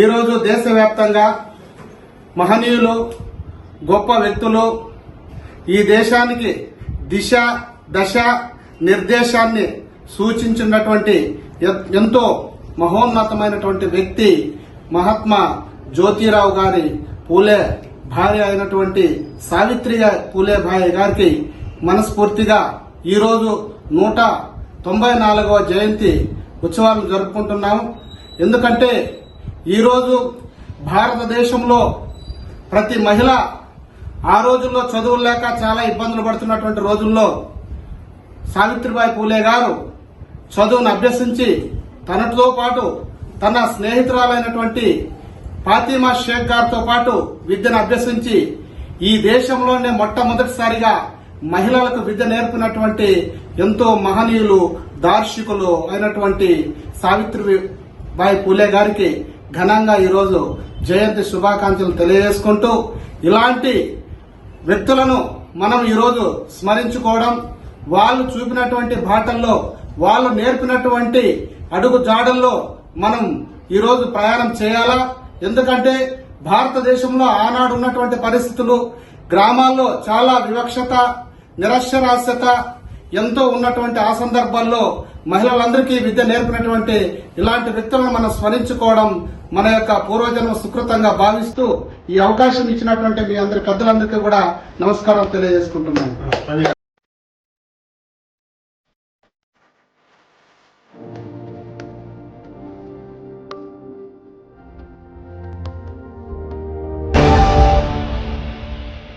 ఈరోజు దేశవ్యాప్తంగా మహనీయులు గొప్ప వ్యక్తులు ఈ దేశానికి దిశ దశ నిర్దేశాన్ని సూచించినటువంటి ఎంతో మహోన్నతమైనటువంటి వ్యక్తి మహాత్మా జ్యోతిరావు గారి పూలే భార్య అయినటువంటి సావిత్రి పూలే భార్య గారికి మనస్ఫూర్తిగా ఈరోజు నూట తొంభై నాలుగవ జయంతి ఉత్సవాలను జరుపుకుంటున్నాము. ఎందుకంటే ఈరోజు భారతదేశంలో ప్రతి మహిళ ఆ రోజుల్లో చదువులు లేక చాలా ఇబ్బందులు పడుతున్నటువంటి రోజుల్లో సావిత్రిబాయి పూలే గారు చదువును అభ్యసించి తనతో పాటు తన స్నేహితురాలైనటువంటి ఫాతిమా షేక్ గారితో పాటు విద్యను అభ్యసించి ఈ దేశంలోనే మొట్టమొదటిసారిగా మహిళలకు విద్య నేర్పినటువంటి ఎంతో మహనీయులు దార్శికులు అయినటువంటి సావిత్రిబాయి పూలే గారికి ఘనంగా ఈరోజు జయంతి శుభాకాంక్షలు తెలియజేసుకుంటూ ఇలాంటి వ్యక్తులను మనం ఈరోజు స్మరించుకోవడం వాళ్ళు చూపినటువంటి బాటల్లో వాళ్ళు నేర్పినటువంటి అడుగు జాడల్లో మనం ఈరోజు ప్రయాణం చేయాలా? ఎందుకంటే భారతదేశంలో ఆనాడు ఉన్నటువంటి పరిస్థితులు గ్రామాల్లో చాలా వివక్షత నిరక్షరాస్యత ఎంతో ఉన్నటువంటి ఆ సందర్భాల్లో మహిళలందరికీ విద్య నేర్పినటువంటి ఇలాంటి వ్యక్తులను మనం స్మరించుకోవడం మన యొక్క పూర్వజన్మ సుకృతంగా భావిస్తూ ఈ అవకాశం ఇచ్చినటువంటి మీ అందరి పెద్దలందరికీ కూడా నమస్కారం తెలియజేసుకుంటున్నాను.